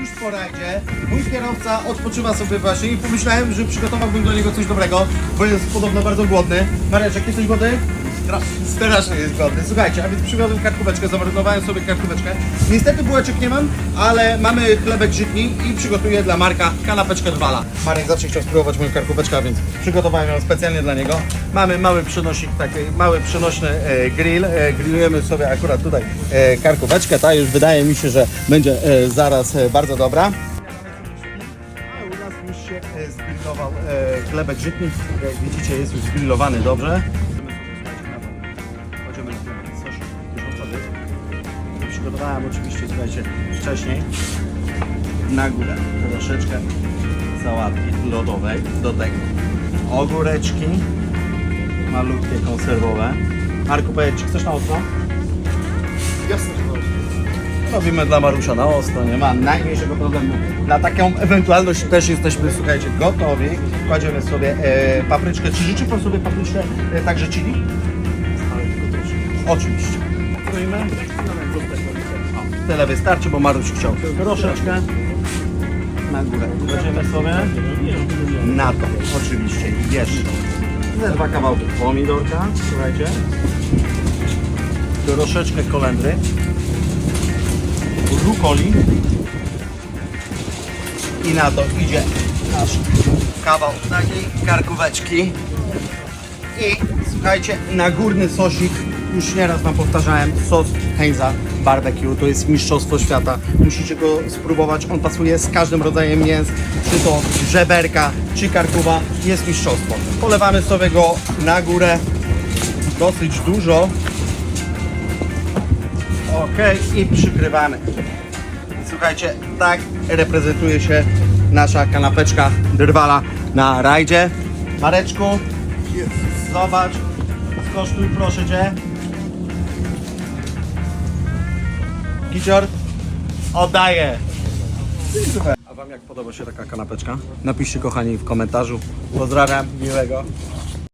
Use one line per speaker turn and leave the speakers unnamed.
już po rajdzie. Mój kierowca odpoczywa sobie właśnie i pomyślałem, że przygotowałbym do niego coś dobrego, bo jest podobno bardzo głodny. Mareczek, jesteś głodny? Strasznie. Jest głodny. Słuchajcie, a więc przywiozłem karkóweczkę, zamarynowałem sobie karkóweczkę. Niestety bułeczek nie mam, ale mamy chlebek żytni i przygotuję dla Marka kanapeczkę Dwala. Marek zawsze chciał spróbować moją karkóweczkę, a więc przygotowałem ją specjalnie dla niego. Mamy mały przenośnik, taki mały przenośny e, grill. E, grillujemy sobie akurat tutaj e, karkóweczkę. Ta już wydaje mi się, że będzie zaraz bardzo dobra. Zgrillował e, chlebek żytni. Jak widzicie jest już zgrillowany dobrze. Sos bieżącowy. Przygotowałem oczywiście, słuchajcie, wcześniej na górę troszeczkę sałatki lodowej do tego. Ogóreczki malutkie konserwowe. Marku, powiedz, czy chcesz na ostro?
Jasne, że dobrze.
Robimy dla Marusza na ostro, nie ma najmniejszego problemu. Na taką ewentualność też jesteśmy, słuchajcie, gotowi. Kładziemy sobie e, papryczkę. Czy życzy Pan sobie papryczkę e, także chili? Oczywiście. Kroimy. Tyle wystarczy, bo Maruś chciał troszeczkę na górę. Kładziemy sobie na to oczywiście jeszcze ze dwa kawałki pomidorka, słuchajcie. Troszeczkę kolendry. Rukoli. I na to idzie nasz kawał takiej karkóweczki. I słuchajcie, na górny sosik, już nieraz Wam powtarzałem, sos Heinza Barbecue, to jest mistrzostwo świata. Musicie go spróbować, on pasuje z każdym rodzajem mięs, czy to żeberka, czy karkuwa, jest mistrzostwo. Polewamy sobie go na górę, dosyć dużo. Ok, i przykrywamy. Słuchajcie, tak reprezentuje się nasza kanapeczka drwala na rajdzie. Mareczku, Zobacz, skosztuj proszę Cię. Gicior, oddaję. A Wam jak podoba się taka kanapeczka? Napiszcie kochani w komentarzu. Pozdrawiam, miłego.